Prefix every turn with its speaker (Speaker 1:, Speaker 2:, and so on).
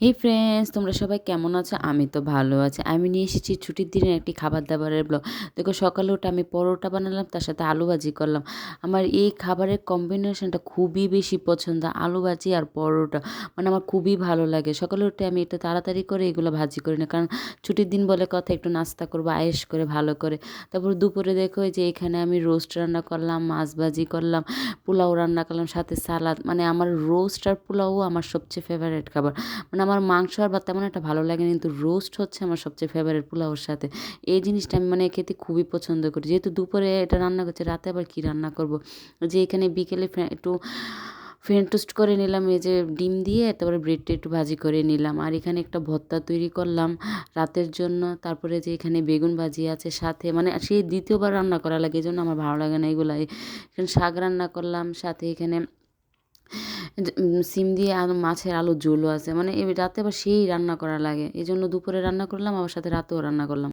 Speaker 1: এই ফ্রেন্ডস তোমরা সবাই কেমন আছো? আমি তো ভালো আছি। আমি নিয়ে এসেছি ছুটির দিনের একটি খাবার দাবারের ব্লগ দেখো, সকালে উঠে আমি পরোটা বানালাম, তার সাথে আলু ভাজি করলাম। আমার এই খাবারের কম্বিনেশনটা খুবই বেশি পছন্দ, আলু ভাজি আর পরোটা। মানে আমার খুবই ভালো লাগে। সকালে উঠে আমি একটু তাড়াতাড়ি করে এগুলো ভাজি করি না, কারণ ছুটির দিন বলে কথা, একটু নাস্তা করব, আয়েস করে, ভালো করে। তারপর দুপুরে দেখো যে এখানে আমি রোস্ট রান্না করলাম, মাছ ভাজি করলাম, পোলাও রান্না করলাম, সাথে সালাদ। মানে আমার রোস্ট আর পোলাও আমার সবচেয়ে ফেভারিট খাবার। মানে আমার মাংস আর ভাত তেমন একটা ভালো লাগে কিন্তু রোস্ট হচ্ছে আমার সবচেয়ে ফেভারিট পোলাওর সাথে। এই জিনিসটা আমি মানে খেতে খুবই পছন্দ করি। যেহেতু দুপুরে এটা রান্না করছে, রাতে আবার কী রান্না করব? যে এখানে বিকেলে একটু ফ্রেন্ড টোস্ট করে নিলাম, এই যে ডিম দিয়ে, তারপরে ব্রেডটা একটু ভাজি করে নিলাম। আর এখানে একটা ভর্তা তৈরি করলাম রাতের জন্য। তারপরে যে এখানে বেগুন ভাজি আছে সাথে মানে সেই দ্বিতীয়বার রান্না করা লাগে এই জন্য আমার ভালো লাগে না এগুলো এখানে শাক রান্না করলাম, সাথে এখানে সিম দিয়ে আর মাছের আলু ঝোলও আছে। মানে এই রাতে আবার সেই রান্না করা লাগে। এই জন্য দুপুরে রান্না করলাম, আবার সাথে রাতেও রান্না করলাম।